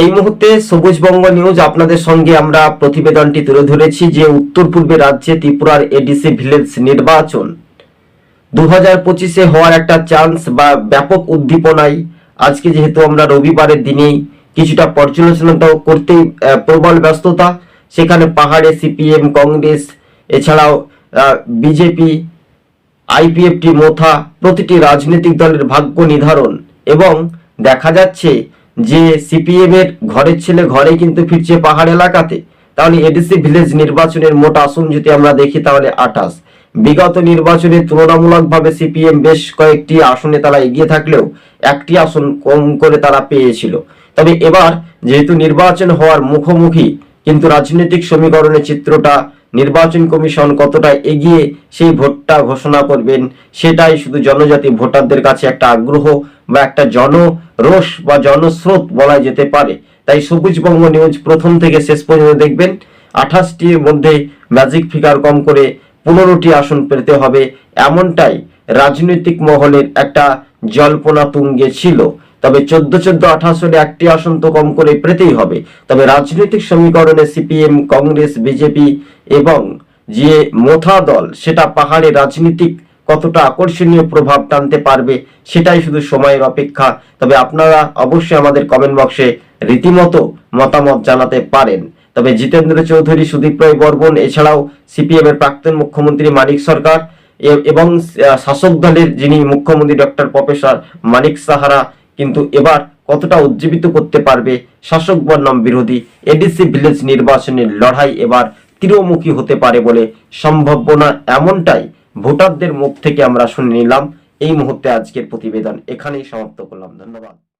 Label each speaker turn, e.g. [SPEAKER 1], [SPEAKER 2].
[SPEAKER 1] এই মুহূর্তে সবুজবঙ্গ নিউজ আপনাদের সঙ্গে আমরা প্রতিবেদনটি তুলে ধরেছি যে উত্তর পূর্বে রাজ্যে ত্রিপুরার এডিসি ভিলেজ নির্বাচন। দু হাজার পঁচিশে হওয়ার একটা চান্স বা ব্যাপক উদ্দীপনায় আজকে যেহেতু আমরা রবিবারের দিনেই কিছুটা পর্যালোচনা তো করতেই প্রবল ব্যস্ততা। সেখানে পাহাড়ে সিপিএম কংগ্রেস, এছাড়াও বিজেপি আইপিএফটি মোথা প্রতিটি রাজনৈতিক দলের ভাগ্য নির্ধারণ। এবং দেখা যাচ্ছে যে সিপিএম এর ঘরের ছেলে ঘরে কিন্তু ফিরছে পাহাড় এলাকাতে, তাহলে এডিসি ভিলেজ নির্বাচনের মোট আসন যদি আমরা দেখি তাহলে আঠাশ। বিগত নির্বাচনে তুলনামূলকভাবে সিপিএম বেশ কয়েকটি আসনে তারা এগিয়ে থাকলেও একটি আসন কম করে তারা পেয়েছিল। তবে এবার যেহেতু নির্বাচন হওয়ার মুখোমুখি, কিন্তু রাজনৈতিক সমীকরণের চিত্রটা নির্বাচন কমিশন কতটা এগিয়ে সেই ভোটটা ঘোষণা করবেন, সেটাই শুধু জনজাতি ভোটারদের কাছে একটা আগ্রহ। বা একটা জনরোষ বা জনস্রোত বলা যেতে পারে। তাই সবুজবঙ্গ নিউজ প্রথম থেকে শেষ পর্যন্ত দেখবেন। আঠাশটির মধ্যে ম্যাজিক ফিগার কম করে পনেরোটি আসন পেতে হবে। এমনটাই রাজনৈতিক মহলের একটা জল্পনা তুঙ্গে ছিল। তবে চোদ্দ চোদ্দ আঠাশ হলে একটি আসন তো কম করে পেতেই হবে। তবে রাজনৈতিক সমীকরণে সিপিএম, কংগ্রেস, বিজেপি এবং যে মোথা দল, সেটা পাহাড়ে রাজনীতিক কতটা আকর্ষণীয় প্রভাব টানতে পারবে সেটাই শুধু সময়ের অপেক্ষা। তবে আপনারা অবশ্যই আমাদের কমেন্ট বক্সে রীতিমতো মতামত জানাতে পারেন। তবে জিতেন্দ্র চৌধুরী, সুদীপ রায় বর্মন, এছাড়াও সিপিএম এর প্রাক্তন মুখ্যমন্ত্রী মানিক সরকার এবং শাসক দলের যিনি মুখ্যমন্ত্রী ডক্টর প্রফেসর মানিক সাহারা কিন্তু এবার কতটা উজ্জীবিত করতে পারবে শাসক বর্ণম বিরোধী এডিসি ভিলেজ নির্বাচনের লড়াই এবার তীরমুখী হতে পারে বলে সম্ভাবনা এমনটাই ভোটারদের মুখ থেকে আমরা শুনে নিলাম। এই মুহূর্তে আজকের প্রতিবেদন এখানেই সমাপ্ত করলাম। ধন্যবাদ।